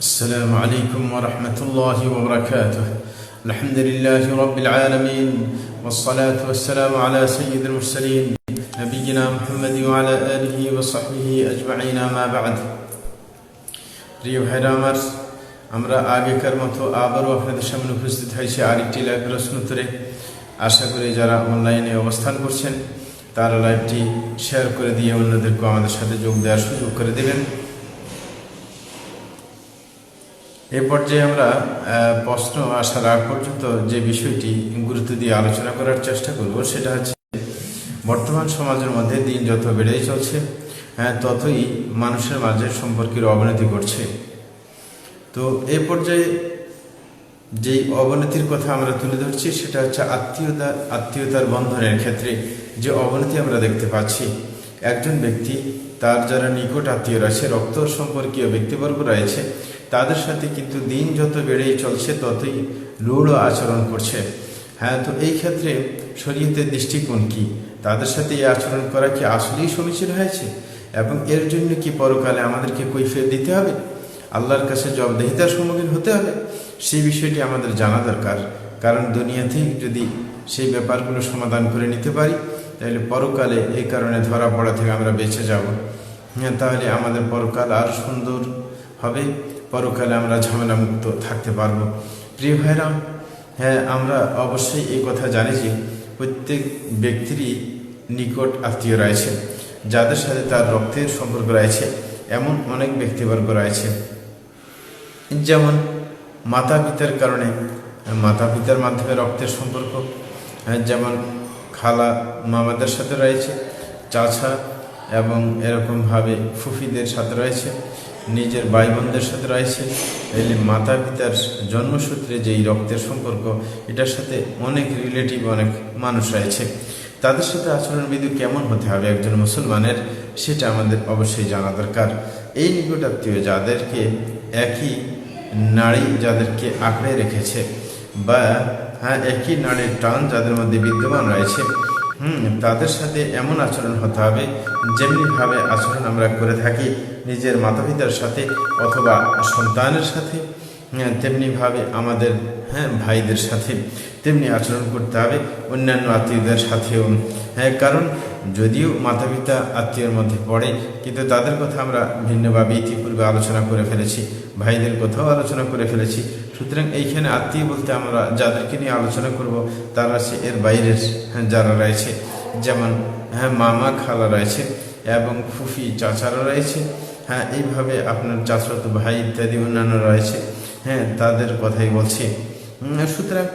السلام عليكم ورحمة الله وبركاته الحمد لله رب العالمين والصلاة والسلام على سيد المرسلين نبينا محمد وعلى آله وصحبه أجمعين ما بعد প্রিয় ভাইরা আমার আমরা আগেকার মতো আবারও আপনাদের সামনে উপস্থিত হয়েছে আরেকটি লাইভ প্রশ্ন উত্তরে আশা করি যারা অনলাইনে অবস্থান করছেন তারা লাইভটি শেয়ার করে দিয়ে অন্যদেরকেও আমাদের সাথে যোগ দেওয়ার সুযোগ করে দেবেন এ পর্যায়ে আমরা প্রশ্ন আসার আগ পর্যন্ত যে বিষয়টি গুরুত্ব দিয়ে আলোচনা করার চেষ্টা করব, সেটা হচ্ছে বর্তমান সমাজের মধ্যে দিন যত বেড়েই চলছে ততই মানুষের মাঝে সম্পর্কের অবনতি ঘটছে। তো এ পর্যায়ে যেই অবনতির কথা আমরা তুলে ধরছি, সেটা হচ্ছে আত্মীয়তা, আত্মীয়তার বন্ধনের ক্ষেত্রে যে অবনতি আমরা দেখতে পাচ্ছি, একজন ব্যক্তি, তার যারা নিকট আত্মীয় রয়েছে রক্ত সম্পর্কীয় ব্যক্তিবর্গ রয়েছে তাদের সাথে কিন্তু দিন যত বেড়েই চলছে, ততই রূঢ় আচরণ করছে। হ্যাঁ তো এই ক্ষেত্রে শরীয়তের দৃষ্টিকোণ কি? তাদের সাথে এই আচরণ করা কি আসলেই সমীচীন হয়েছে? এবং এর জন্য কি পরকালে আমাদেরকে কৈফিয়ত দিতে হবে? আল্লাহর কাছে জবাবদেহিতার সম্মুখীন হতে হবে? সেই বিষয়টি আমাদের জানা দরকার। কারণ দুনিয়াতেই যদি সেই ব্যাপারগুলো সমাধান করে নিতে পারি, তাহলে পরকালে এই কারণে ধরা পড়া থেকে আমরা বেঁচে যাব। হ্যাঁ তাহলে আমাদের পরকাল আরও সুন্দর হবে। পরকালে আমরা ঝামেলা মুক্ত থাকতে পারব। প্রিয় ভাইরা হ্যাঁ আমরা অবশ্যই এই কথা জানি যে প্রত্যেক ব্যক্তিরই নিকট আত্মীয় রয়েছে। যাদের সাথে তার রক্তের সম্পর্ক রয়েছে এমন অনেক ব্যক্তিবর্গ রয়েছে। যেমন মাতা পিতার কারণে মাতা পিতার মাধ্যমে রক্তের সম্পর্ক আহ, যেমন খালা মামাদের সাথে রয়েছে চাচা এবং এরকমভাবে ফুফিদের সাথে রয়েছে নিজের ভাই বোনদের সাথে রয়েছে। এলে মাতা পিতার জন্মসূত্রে যেই রক্তের সম্পর্ক, এটার সাথে অনেক রিলেটিভ অনেক মানুষ রয়েছে। তাদের সাথে আচরণবিধি কেমন হতে হবে একজন মুসলমানের, সেটা আমাদের অবশ্যই জানা দরকার। এই নিকটাত্মীয় যাদেরকে একই নারী যাদেরকে আঁকড়ে রেখেছে বা হ্যাঁ একই নারীর টান যাদের মধ্যে বিদ্যমান রয়েছে হুম তাদের সাথে এমন আচরণ হতে হবে যেমনিভাবে আচরণ আমরা করে থাকি নিজের মাতাপিতার সাথে অথবা সন্তানের সাথে হ্যাঁ, তেমনিভাবে আমাদের হ্যাঁ ভাইদের সাথে তেমনি আচরণ করতে হবে অন্যান্য আত্মীয়দের সাথেও। হ্যাঁ কারণ যদিও মাতা পিতা আত্মীয়ের মধ্যে পড়ে কিন্তু তাদের কথা আমরা ভিন্নভাবে ইতিপূর্বে আলোচনা করে ফেলেছি ভাইদের কথাও আলোচনা করে ফেলেছি। সুতরাং এইখানে আত্মীয় বলতে আমরা যাদেরকে নিয়ে আলোচনা করব তারা সে এর বাইরের হ্যাঁ, যারা রয়েছে। যেমন হ্যাঁ মামা খালা রয়েছে এবং ফুফি চাচারা রয়েছে। হ্যাঁ এইভাবে আপনার চাচাতো ভাই ইত্যাদি অন্যান্য রয়েছে। হ্যাঁ তাদের কথাই বলছি। সুতরাং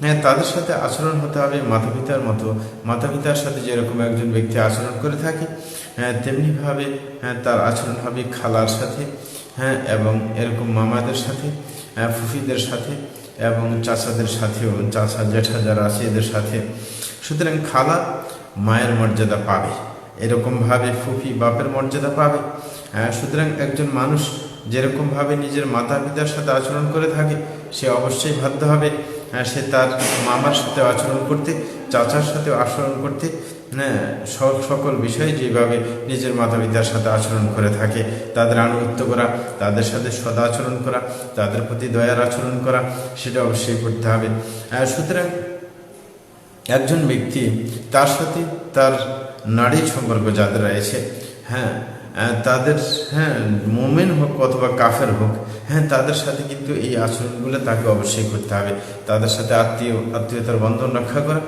হ্যাঁ তাদের সাথে আচরণ হতে হবে মাতা পিতার মতো। মাতা পিতার সাথে যেরকম একজন ব্যক্তি আচরণ করে থাকে হ্যাঁ তেমনিভাবে হ্যাঁ তার আচরণ হবে খালার সাথে হ্যাঁ এবং এরকম মামাদের সাথে হ্যাঁ, ফুফিদের সাথে এবং চাচাদের সাথেও চাচা জেঠা যারা আছে এদের সাথে। সুতরাং খালা মায়ের মর্যাদা পাবে এরকমভাবে ফুফি বাপের মর্যাদা পাবে। হ্যাঁ সুতরাং একজন মানুষ যেরকমভাবে নিজের মাতা পিতার সাথে আচরণ করে থাকে সে অবশ্যই বাধ্য হবে সে তার মামার সাথে আচরণ করতে, চাচার সাথে আচরণ করতে হ্যাঁ সকল বিষয়ে যেভাবে নিজের মাতা পিতার সাথে আচরণ করে থাকে, তাদের আনুগত্য করা, তাদের সাথে সদা আচরণ করা, তাদের প্রতি দয়ার আচরণ করা, সেটা অবশ্যই করতে হবে। সুতরাং একজন ব্যক্তি তার সাথে তার নারীর সম্পর্ক যাদের রয়েছে হ্যাঁ তাদের হ্যাঁ মোমেন হোক অথবা কাফের হোক হ্যাঁ তাদের সাথে কিন্তু এই আচরণগুলো তাকে অবশ্যই করতে হবে। তাদের সাথে আত্মীয়, আত্মীয়তার বন্ধন রক্ষা করা,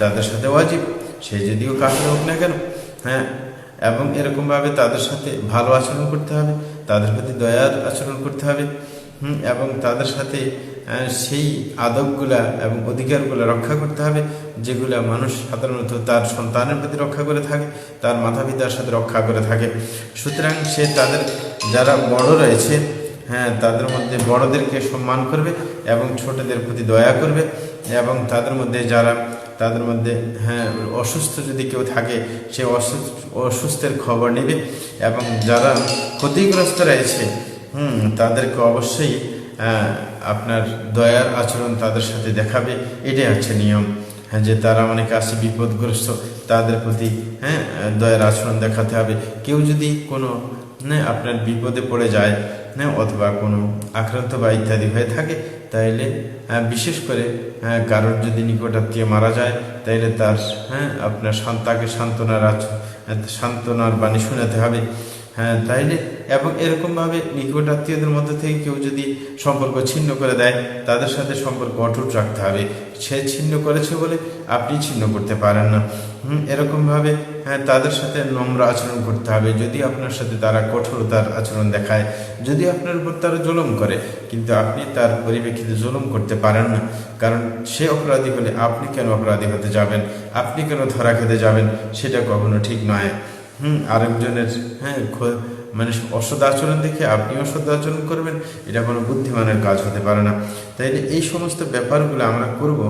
তাদের সাথে ওয়াজিব, সে যদিও কাফের হোক না কেন হ্যাঁ এবং এরকমভাবে তাদের সাথে ভালো আচরণ করতে হবে, তাদের প্রতি দয়ার আচরণ করতে হবে এবং তাদের সাথে সেই আদবগুলা এবং অধিকারগুলো রক্ষা করতে হবে, যেগুলা মানুষ সাধারণত তার সন্তানের প্রতি রক্ষা করে থাকে, তার মাতা পিতার সাথে রক্ষা করে থাকে। সুতরাং সে তাদের, যারা বড় রয়েছে হ্যাঁ তাদের মধ্যে বড়দেরকে সম্মান করবে এবং ছোটদের প্রতি দয়া করবে এবং তাদের মধ্যে যারা, তাদের মধ্যে হ্যাঁ অসুস্থ যদি কেউ থাকে, সে অসুস্থ, অসুস্থের খবর নেবে এবং যারা ক্ষতিগ্রস্ত রয়েছে, হুম, তাদেরকে অবশ্যই আপনার দয়ার আচরণ তাদের সাথে দেখাবে এটাই হচ্ছে নিয়ম। হ্যাঁ যে তারা অনেকে আছে বিপদগ্রস্ত তাদের প্রতি হ্যাঁ দয়ার আচরণ দেখাতে হবে। কেউ যদি কোনো হ্যাঁ আপনার বিপদে পড়ে যায় হ্যাঁ অথবা কোনো আক্রান্ত বা ইত্যাদি হয়ে থাকে তাইলে হ্যাঁ, বিশেষ করে হ্যাঁ, কারোর যদি নিকটাত্মীয় মারা যায় তাইলে তার হ্যাঁ আপনার তাকে সান্ত্বনার আচ- সান্ত্বনার বাণী শোনাতে হবে। হ্যাঁ তাইলে এবং এরকমভাবে নিকট আত্মীয়দের মধ্যে থেকে কেউ যদি সম্পর্ক ছিন্ন করে দেয়, তাদের সাথে সম্পর্ক অটুট রাখতে হবে। সে ছিন্ন করেছে বলে আপনি ছিন্ন করতে পারেন না। এরকমভাবে হ্যাঁ তাদের সাথে নম্র আচরণ করতে হবে। যদি আপনার সাথে তারা কঠোরতার আচরণ দেখায়, যদি আপনার উপর তারা জুলুম করে, কিন্তু আপনি তার পরিপ্রেক্ষিতে জুলুম করতে পারেন না। কারণ সে অপরাধী হলে আপনি কেন অপরাধী হতে যাবেন? আপনি কেন ধরা খেতে যাবেন? সেটা কখনো ঠিক নয়। হুম, আরেকজনের হ্যাঁ মানে অসৎ আচরণ দেখে আপনি অসৎ আচরণ করবেন এটা কোনো বুদ্ধিমানের কাজ হতে পারে না। তাই এই সমস্ত ব্যাপারগুলো আমরা করব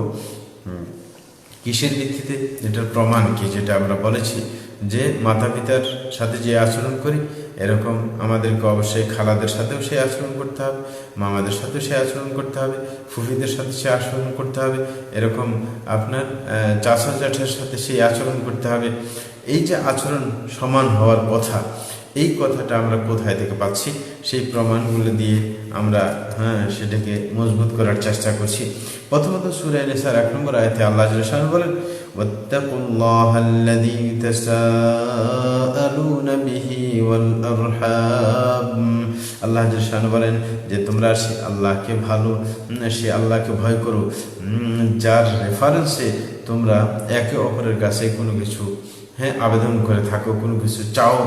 কিসের ভিত্তিতে? এটার প্রমাণ কি? যেটা আমরা বলেছি যে মাতা পিতার সাথে যে আচরণ করি এরকম আমাদেরকে অবশ্যই খালাদের সাথেও সেই আচরণ করতে হবে মামাদের সাথেও সেই আচরণ করতে হবে ফুফিদের সাথে সে আচরণ করতে হবে এরকম আপনার আহ, চাচা জ্যাঠের সাথে সেই আচরণ করতে হবে। এই যে আচরণ সমান হওয়ার কথা এই কথাটা আমরা কোথায় থেকে পাচ্ছি সেই প্রমাণগুলো দিয়ে আমরা হ্যাঁ সেটাকে মজবুত করার চেষ্টা করছি প্রথমত সুরে নিসার এক নম্বর আয়তে আল্লাহ জালান বলেন واتقوا الله الذي تساءلون به والأرحام আল্লাহ জালান বলেন যে তোমরা সে আল্লাহকে ভালো উম, সে আল্লাহকে ভয় করো উম, যার রেফারেন্সে তোমরা একে অপরের কাছে কোনো কিছু হ্যাঁ আবেদন করে থাকো, কোনো কিছু চাও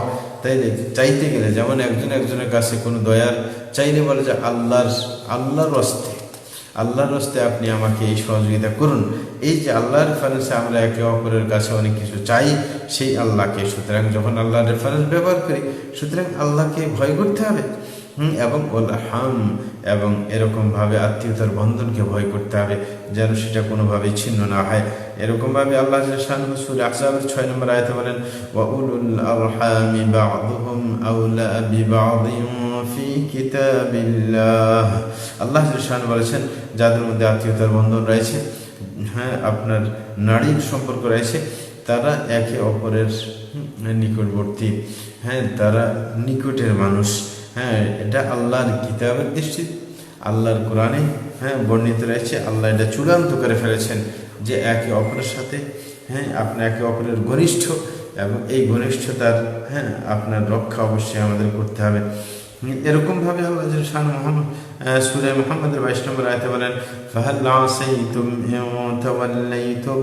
তাই চাইতে গেলে, যেমন একজন একজনের কাছে কোনো দয়ার চাইলে বলে যে আল্লাহর আল্লাহর রস্তে আল্লাহর রস্তে আপনি আমাকে এই সহযোগিতা করুন। এই যে আল্লাহর রেফারেন্সে আমরা একে অপরের কাছে অনেক কিছু চাই, সেই আল্লাহকে। সুতরাং যখন আল্লাহর রেফারেন্স ব্যবহার করি, সুতরাং আল্লাহকে ভয় করতে হবে। এবং ওল হাম, এবং এরকমভাবে আত্মীয়তার বন্ধনকে ভয় করতে হবে, যেন সেটা কোনোভাবেই ছিন্ন না হয়। এরকমভাবে আল্লাহ সুর আহসাবের ছয় নম্বর আয়তে বলেন, ওয়াউলুল আরহামি বা'দুহুম আউলা ফি কিতাবিল্লাহ। আল্লাহ শাহ বলেছেন, যাদের মধ্যে আত্মীয়তার বন্ধন রয়েছে হ্যাঁ আপনার নারীর সম্পর্ক রয়েছে, তারা একে অপরের নিকটবর্তী। হ্যাঁ তারা নিকটের মানুষ। হ্যাঁ এটা আল্লাহর কিতাবের দৃষ্টি। আল্লাহর কোরআনে হ্যাঁ বর্ণিত রয়েছে, আল্লাহ এটা চূড়ান্ত করে ফেলেছেন। যে একে অপরের সাথে হ্যাঁ আপনি একে অপরের ঘনিষ্ঠ এবং এই ঘনিষ্ঠতার হ্যাঁ আপনার রক্ষা অবশ্যই আমাদের করতে হবে হুম, এরকমভাবে আল্লাহ শাহ মোহাম্মদ সুরে মোহাম্মদের বাইশ নম্বর আয়তে বলেন فهل عسيتم إن توليتم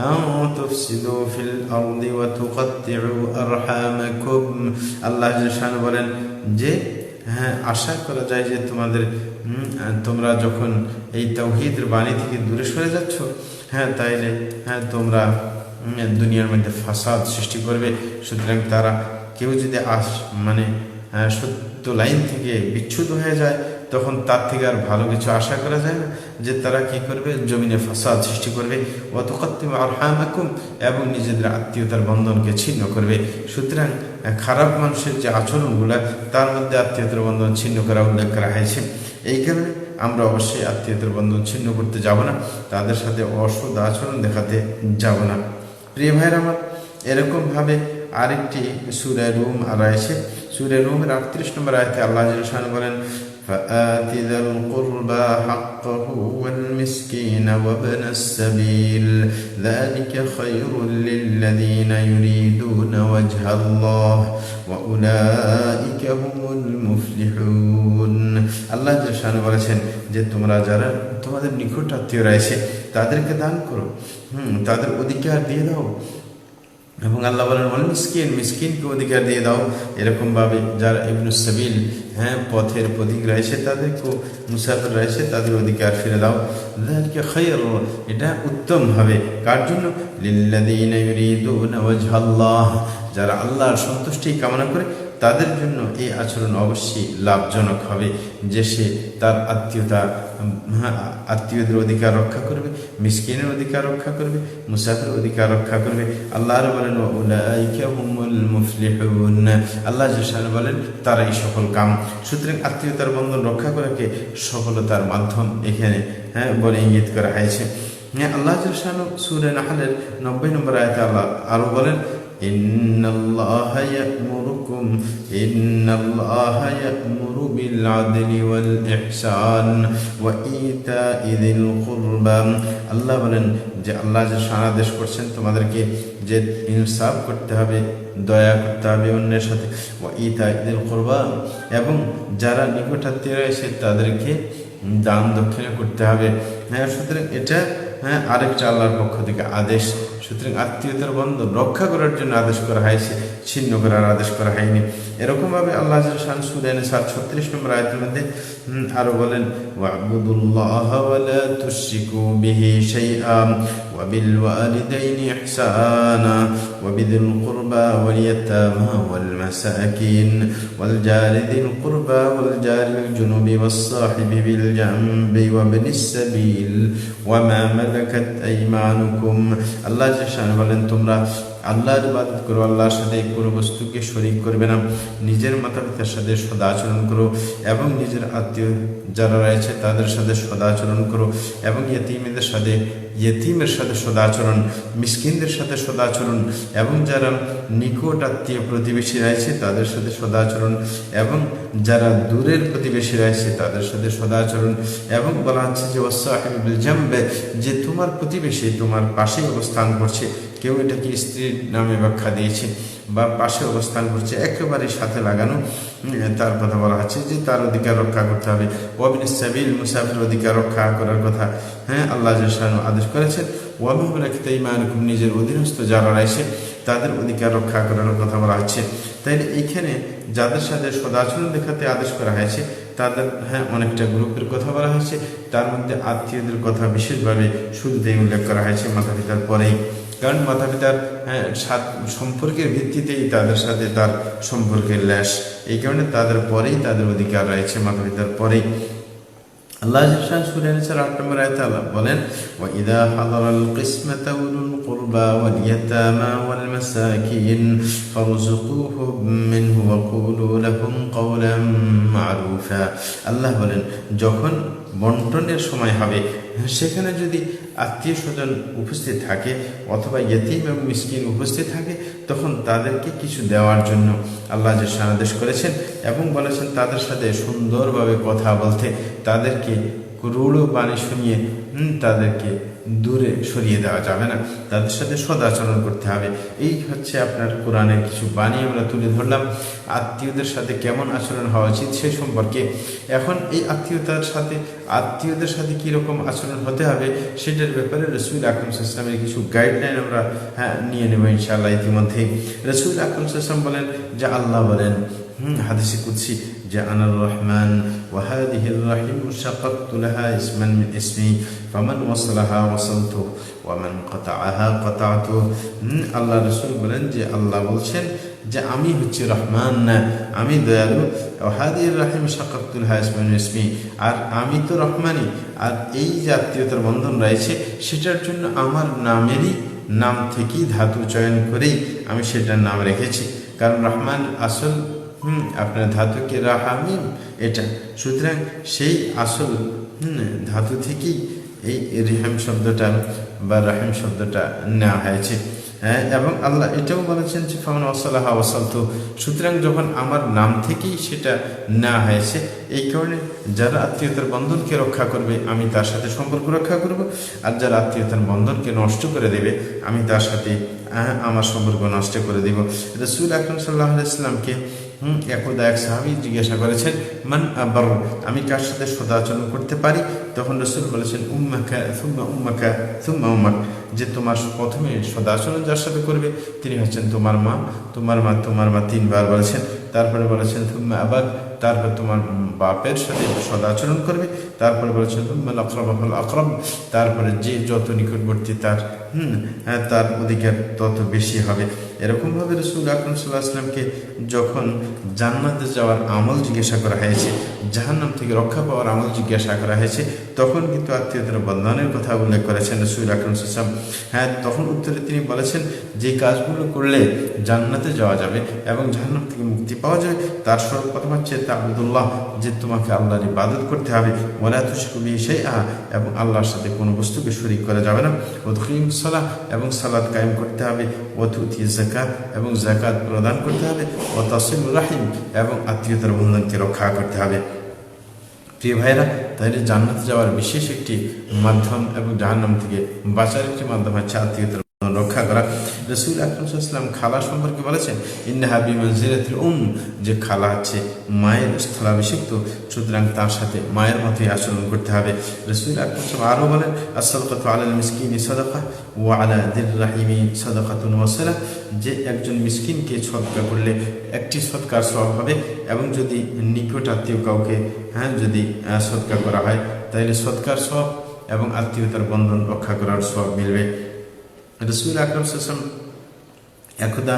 أن تفسدوا في الأرض وتقطعوا أرحامكم আল্লাহ শাহ বলেন যে হ্যাঁ আশা করা যায় যে তোমাদের হুম, তোমরা যখন এই তৌহিদের বাণী থেকে দূরে সরে যাচ্ছ হ্যাঁ তাইলে হ্যাঁ তোমরা দুনিয়ার মধ্যে ফাসাদ সৃষ্টি করবে। সুতরাং তারা কেউ যদি আস মানে সত্য লাইন থেকে বিচ্ছুত হয়ে যায়, তখন তার থেকে আর ভালো কিছু আশা করা যায় না যে তারা কি করবে? জমিনে ফাসাদ সৃষ্টি করবে। অতকত্তিম আরহামাকুম, এবং নিজেদের আত্মীয়তার বন্ধনকে ছিন্ন করবে। সুতরাং খারাপ মানুষের যে আচরণগুলো, তার মধ্যে আত্মীয়তার বন্ধন ছিন্ন করা উল্লেখ করা হয়েছে। এই কারণে আমরা অবশ্যই আত্মীয়তার বন্ধন ছিন্ন করতে যাব না তাদের সাথে অসৎ আচরণ দেখাতে যাব না প্রিয় ভাইয়ের আমার এরকমভাবে আরেকটি সুরে রুম রয়েছে সুরে রুমের আটত্রিশ নম্বর আয়তে আল্লাহ জালশান বলেন فآت ذا القربى حقه والمسكين وابن السبيل ذلك خير للذين يريدون وجه الله وأولئك هم المفلحون আল্লাহ জালশান বলেছেন যে তোমরা যারা তোমাদের নিকট আত্মীয় রয়েছে তাদেরকে দান করো, হুম, তাদের অধিকার দিয়ে দাও। এবং আল্লাহ বলেন বলেন মিসকিন, মিসকিনকে অধিকার দিয়ে দাও। এরকমভাবে যারা ইবনুস সাবিল হ্যাঁ পথের প্রতীক রয়েছে তাদেরকেও মুসাফির রয়েছে তাদের অধিকার ফিরে দাও। যাদেরকে খৈর এটা উত্তম হবে কার জন্য? লিল্লাযীনা ইউরিদুনা যারা আল্লাহর সন্তুষ্টি কামনা করে তাদের জন্য এই আচরণ অবশ্যই লাভজনক হবে যে সে তার আত্মীয়তা হ্যাঁ, আত্মীয়দের অধিকার রক্ষা করবে মিসকিনের অধিকার রক্ষা করবে মুসাফির অধিকার রক্ষা করবে। আল্লাহ বলেন। আল্লাহ জিসান বলেন তারাই সকল কাম। সুতরাং আত্মীয়তার বন্ধন রক্ষা করাকে সফলতার মাধ্যম এখানে হ্যাঁ বলে ইঙ্গিত করা হয়েছে। হ্যাঁ আল্লাহ জিসান সুরে নাহালের নব্বই নম্বর আয়তে আল্লাহ আরও বলেন إن الله يأمركم إن الله يأمر بالعدل والإحسان وإيتاء ذي القربى আল্লাহ বলেন যে আল্লাহ যে সানাদেশ করছেন তোমাদেরকে যে ইনসাফ করতে হবে দয়া করতে হবে অন্যের সাথে ও ইতা ঈদুল কোরবান এবং যারা নিকটাত্মীয় রয়েছে তাদেরকে দান দক্ষিণা করতে হবে হ্যাঁ সুতরাং এটা হ্যাঁ আরেকটা আল্লাহর পক্ষ থেকে আদেশ সুতরাং আত্মীয়তার বন্ধন রক্ষা করার জন্য আদেশ করা হয়েছে ছিন্ন করার আদেশ করা হয়নি। এরকমভাবে আল্লাহ শান সুরেন সাত ছত্রিশ নম্বর আয়তের মধ্যে হুম, আরো বলেন ওয়াবুদুল্লাহ ওয়ালা তুশরিকু বিহি শাইআ وبالوالدين إحسانا وبذي القربى واليتامى والمساكين والجار ذي القربى والجار الجنب والصاحب بالجنب وابن السبيل وما ملكت أيمانكم الله جل বলেন তোমরা আল্লাহর ইবাদত করো, আল্লাহর সাথে কোনো বস্তুকে শরিক করবে না। নিজের মাতা পিতার সাথে সদাচরণ করো এবং নিজের আত্মীয় যারা রয়েছে তাদের সাথে সদাচরণ করো এবং ইয়েতিমেদের সাথে, ইয়েতিমের সাথে সদাচরণ, মিসকিনদের সাথে সদাচরণ এবং যারা নিকট আত্মীয় প্রতিবেশী রয়েছে তাদের সাথে সদাচরণ এবং যারা দূরের প্রতিবেশী রয়েছে তাদের সাথে সদাচরণ এবং বলা হচ্ছে যে ওসাহিবুল যে তোমার প্রতিবেশী তোমার পাশে অবস্থান করছে। কেউ এটাকে স্ত্রীর নামে ব্যাখ্যা দিয়েছে বা পাশে অবস্থান করছে, একেবারে সাথে লাগানো তার কথা বলা হচ্ছে যে তার অধিকার রক্ষা করতে হবে। ওয়াবিন সাবিল, মুসাফির অধিকার রক্ষা করার কথা হ্যাঁ আল্লাহ জাসানু আদেশ করেছেন রাখতে ইমানুকুম নিজের অধীনস্থ যারা রয়েছে, তাদের অধিকার রক্ষা করার কথা বলা হচ্ছে। তাই এইখানে যাদের সাথে সদাচরণ দেখাতে আদেশ করা হয়েছে, তাদের হ্যাঁ অনেকটা গ্রুপের কথা বলা হয়েছে। তার মধ্যে আত্মীয়দের কথা বিশেষভাবে শুরুতেই উল্লেখ করা হয়েছে মাথা পিতার পরেই। কারণ মাতা পিতার হ্যাঁ, সম্পর্কের ভিত্তিতেই তাদের সাথে তার সম্পর্কের ল্যাস এই কারণে তাদের পরেই তাদের অধিকার রয়েছে মাতা পিতার পরেই। আল্লাহ জিবশান সূরা নিসার 8 নম্বর আল্লাহ বলেন ওয়াল মাসাকিন ফারযুকুহুম মিনহু ওয়া কুলু লাহুম কওলাম মা'রুফা। আল্লাহ বলেন যখন বন্টনের সময় হবে সেখানে যদি আত্মীয় স্বজন উপস্থিত থাকে অথবা ইয়েতিম এবং মিসকিন উপস্থিত থাকে, তখন তাদেরকে কিছু দেওয়ার জন্য আল্লাহ যে সানাদেশ করেছেন এবং বলেছেন, তাদের সাথে সুন্দরভাবে কথা বলতে তাদেরকে রূঢ় বাণী শুনিয়ে তাদেরকে দূরে সরিয়ে দেওয়া যাবে না। তাদের সাথে সদাচরণ করতে হবে। এই হচ্ছে আপনার কোরআনের কিছু বাণী আমরা তুলে ধরলাম। আত্মীয়দের সাথে কেমন আচরণ হওয়া উচিত সেই সম্পর্কে। এখন এই আত্মীয়তার সাথে, আত্মীয়দের সাথে কীরকম আচরণ হতে হবে সেটার ব্যাপারে রসুল আকরম ইসলামের কিছু গাইডলাইন আমরা হ্যাঁ নিয়ে নেব ইনশাআল্লাহ ইতিমধ্যেই। রসুল আকরম ইসলাম বলেন যে আল্লাহ বলেন, হুম, হাদিসে কুদসি যে আনার রহমান وهذه الرحم شققت لها اسما من اسمي فمن وصلها وصلته ومن قطعها قطعته হুম, আল্লাহ রসুল বলেন যে আল্লাহ বলছেন যে আমি হচ্ছে রহমান না আমি দয়ালু হাদির রাহিম শাকাতুল হাসমান ইসমি আর আমি তো রহমানই আর এই যে আত্মীয়তার বন্ধন রয়েছে সেটার জন্য আমার নামেরই নাম থেকেই ধাতু চয়ন করেই আমি সেটার নাম রেখেছি কারণ রহমান আসল হুম, আপনার ধাতুকে রাহামিম? এটা। সুতরাং সেই আসল, হুম, ধাতু থেকেই এই রিহাম শব্দটা বা রাহিম শব্দটা নেওয়া হয়েছে। হ্যাঁ এবং আল্লাহ এটাও বলেছেন যে, ফামান ওসালাহা ওসালতু সুতরাং যখন আমার নাম থেকেই সেটা নেওয়া হয়েছে, এই কারণে যারা আত্মীয়তার বন্ধনকে রক্ষা করবে, আমি তার সাথে সম্পর্ক রক্ষা করব। আর যারা আত্মীয়তার বন্ধনকে নষ্ট করে দেবে, আমি তার সাথে আমার সম্পর্ক নষ্ট করে দেব। রসুল আকরম সাল্লাহ হুম একদা এক সাহাবি জিজ্ঞাসা করেছেন, মান আবার? আমি কার সাথে সদাচরণ করতে পারি? তখন রসুল বলেছেন, উম্মাকা থুম্মা উম্মাকা থুম্মা উম্মাক। যে তোমার প্রথমে সদাচরণ যার সাথে করবে, তিনি হচ্ছেন তোমার মা। তোমার মা তোমার মা, তিনবার বলেছেন। তারপরে বলেছেন থুম্মা আবাদ তারপর তোমার বাপের সাথে সদাচরণ করবে। তারপরে বলেছেন থুম্মা আকরব আকরব তারপরে যে যত নিকটবর্তী তার, হুম হ্যাঁ তার অধিকার তত বেশি হবে। এরকমভাবে রসুল আকরম সাল্লাহ আসলামকে যখন জান্নাতে যাওয়ার আমল জিজ্ঞাসা করা হয়েছে, জাহান্নাম থেকে রক্ষা পাওয়ার আমল জিজ্ঞাসা করা হয়েছে, তখন কিন্তু আত্মীয়তার বন্ধনের কথা উল্লেখ করেছেন রসুল আকরম সাল্লাম হ্যাঁ তখন উত্তরে তিনি বলেছেন, যে কাজগুলো করলে জান্নাতে যাওয়া যাবে এবং জাহান্নাম থেকে মুক্তি পাওয়া যাবে, তার সর্বপ্রথম হচ্ছে তা আবদুল্লাহ যে তোমাকে আল্লাহর ইবাদত করতে হবে। ওলা তুষ্কবি সেই আহ এবং আল্লাহর সাথে কোনো বস্তুকে শরিক করা যাবে না। ওদকিম সালাহ, এবং সালাদ কায়েম করতে হবে। ওতুতি জাকাত এবং জাকাত প্রদান করতে হবে, ও তসিম রাহিম এবং আত্মীয়তার বন্ধনকে রক্ষা করতে হবে। প্রিয় ভাইরা, তাহলে জান্নাত যাওয়ার বিশেষ একটি মাধ্যম এবং জাহান্নাম থেকে বাঁচার একটি মাধ্যম হচ্ছে আত্মীয়তার রক্ষা করা। রসুল আকরমসাল্লাম খালা সম্পর্কে বলেছেন, ইন্নাহা বিমঞ্জিরাতিল উম যে খালা হচ্ছে মায়ের স্থলাভিষিক্ত, সুতরাং তার সাথে মায়ের মতোই আচরণ করতে হবে। রসুল আকরম আরও বলেন আসলকত আলাল মিসকিনি সদকা ও আলা দিল রাহিমি সদকাতুন ওয়াসালা যে একজন মিসকিনকে সৎকার করলে একটি সৎকার সব হবে, এবং যদি নিকট আত্মীয় কাউকে হ্যাঁ যদি সৎকার করা হয় তাহলে সৎকার সব এবং আত্মীয়তার বন্ধন রক্ষা করার সব মিলবে। রসুল আকরম সাসম একদা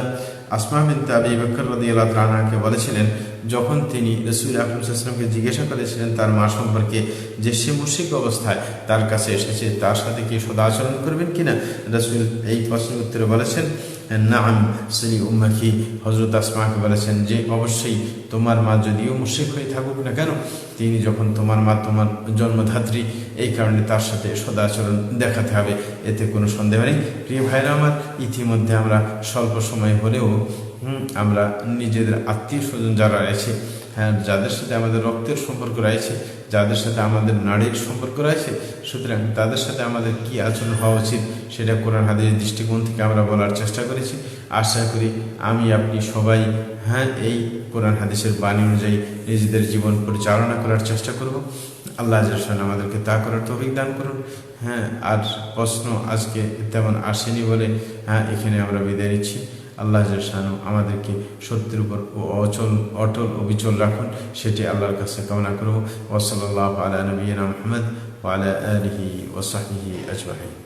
আসমা বিনতে আবি বকর রাদিয়াল্লাহু আনহাকে বলেছিলেন যখন তিনি রসুল আকরম সাল্লামকে জিজ্ঞাসা করেছিলেন তার মা সম্পর্কে যে সে মুশিক অবস্থায় তার কাছে এসেছে তার সাথে কি সদাচরণ করবেন কিনা রসুল এই প্রশ্নের উত্তরে বলেছেন নাম শ্রী উম্মাকি হজরত আসমাকে বলেছেন যে, অবশ্যই তোমার মা যদিও মুশিক হয়ে থাকুক না কেন, তিনি যখন তোমার মা তোমার জন্মধাত্রী এই কারণে তার সাথে সদাচরণ দেখাতে হবে। এতে কোনো সন্দেহ নেই। প্রিয় ভাইরা আমার, ইতিমধ্যে আমরা স্বল্প সময় হলেও আমরা নিজেদের আত্মীয় স্বজন যারা রয়েছে হ্যাঁ যাদের সাথে আমাদের রক্তের সম্পর্ক রয়েছে যাদের সাথে আমাদের নারীর সম্পর্ক রয়েছে, সুতরাং তাদের সাথে আমাদের কি আচরণ হওয়া উচিত সেটা কোরআন হাদিসের দৃষ্টিকোণ থেকে আমরা বলার চেষ্টা করেছি। আশা করি আমি, আপনি সবাই হ্যাঁ এই কোরআন হাদিসের বাণী অনুযায়ী নিজেদের জীবন পরিচালনা করার চেষ্টা করব। আল্লাহ জাহান আমাদেরকে তা করার তৌফিক দান করুন। হ্যাঁ আর প্রশ্ন আজকে তেমন আসেনি বলে হ্যাঁ এখানে আমরা বিদায় নিচ্ছি। আল্লাহ জানু আমাদেরকে সত্যের উপর ও অচল, অটল অবিচল রাখুন, সেটি আল্লাহর কাছে কামনা করব। ওসলাল্লাহ আলা নবীনা মোহাম্মদ ওয়ালা আলহি ওসাহি আজমাহিন